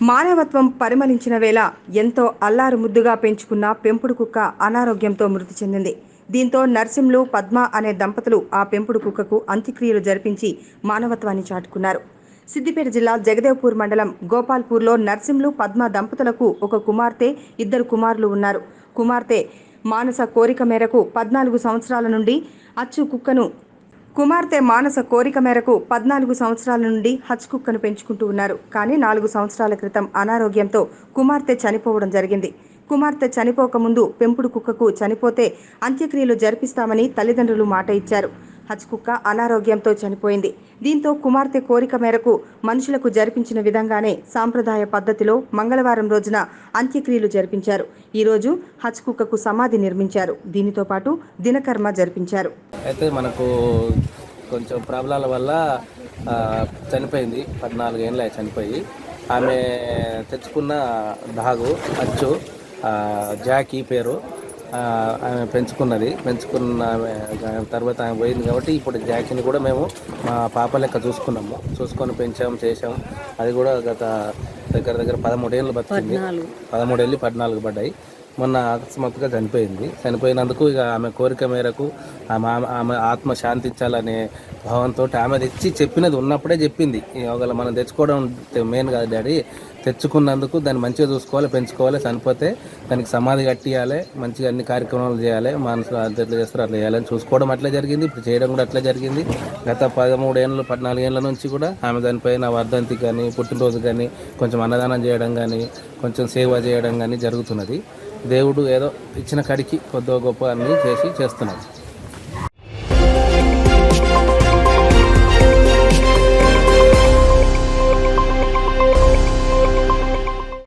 మానవత్వం పరిమళించిన వేళ ఎంతో అల్లారు ముద్దుగా పెంచుకున్న పెంపుడు కుక్క అనారోగ్యంతో మృతి చెందింది. దీంతో నర్సింలు పద్మ అనే దంపతులు ఆ పెంపుడు కుక్కకు అంత్యక్రియలు జరిపించి మానవత్వాన్ని చాటుకున్నారు. సిద్దిపేట జిల్లా జగదేవ్పూర్ మండలం గోపాల్పూర్లో నర్సింలు పద్మ దంపతులకు ఒక కుమార్తె ఇద్దరు కుమారులు ఉన్నారు. కుమార్తె మానస కోరిక మేరకు పద్నాలుగు సంవత్సరాల నుండి అచ్చు కుక్కను కుమార్తె మానస కోరిక మేరకు పద్నాలుగు సంవత్సరాల నుండి హచ్ కుక్కను పెంచుకుంటూ ఉన్నారు. కానీ నాలుగు సంవత్సరాల క్రితం అనారోగ్యంతో కుమార్తె చనిపోవడం జరిగింది. కుమార్తె చనిపోకముందు పెంపుడు కుక్కకు చనిపోతే అంత్యక్రియలు జరిపిస్తామని తల్లిదండ్రులు మాట ఇచ్చారు. హచ్ కుక్క అనారోగ్యంతో చనిపోయింది. దీంతో కుమార్తె కోరిక మేరకు మనుషులకు జరిపించిన విధంగానే సాంప్రదాయ పద్ధతిలో మంగళవారం రోజున అంత్యక్రియలు జరిపించారు. ఈరోజు హజ్ హచ్ కుక్కకు సమాధి నిర్మించారు. దీనితో పాటు దినకర్మ జరిపించారు. అయితే మనకు కొంచెం ప్రాబ్లాల వల్ల చనిపోయింది. పద్నాలుగు ఏళ్ళ చనిపోయి. ఆమె తెచ్చుకున్న డాగు అచ్చు జాకీ పేరు ఆమె పెంచుకున్నది. పెంచుకున్న తర్వాత ఆమె పోయింది కాబట్టి ఇప్పుడు జాకీని కూడా మేము మా పాప లెక్క చూసుకున్నాము. చూసుకొని పెంచాం చేసాం అది కూడా గత దగ్గర దగ్గర పదమూడేళ్ళు బతికింది. పదమూడేళ్ళు పద్నాలుగు పడ్డాయి. మొన్న అకస్మాత్తుగా చనిపోయింది. చనిపోయినందుకు ఇక ఆమె కోరిక మేరకు ఆమె ఆమె ఆత్మ శాంతించాలనే భావంతో ఆమె తెచ్చి చెప్పినది ఉన్నప్పుడే చెప్పింది. ఈ ఒకవేళ మనం తెచ్చుకోవడం మెయిన్ కాదు డాడీ. తెచ్చుకున్నందుకు దాన్ని మంచిగా చూసుకోవాలి పెంచుకోవాలి చనిపోతే దానికి సమాధి కట్టియాలి మంచిగా అన్ని కార్యక్రమాలు చేయాలి మనసులో అంత చేస్తారు అట్లా చేయాలని చూసుకోవడం అట్లా జరిగింది. ఇప్పుడు చేయడం కూడా అట్లా జరిగింది. గత పదమూడు ఏళ్ళు నుంచి కూడా ఆమె దానిపైన వర్ధంతి కానీ పుట్టినరోజు కానీ కొంచెం అన్నదానం చేయడం కానీ కొంచెం సేవ చేయడం కానీ జరుగుతున్నది. దేవుడు ఏదో ఇచ్చిన కడికి కొద్దిగా గొప్ప అన్ని చేసి చేస్తున్నాడు.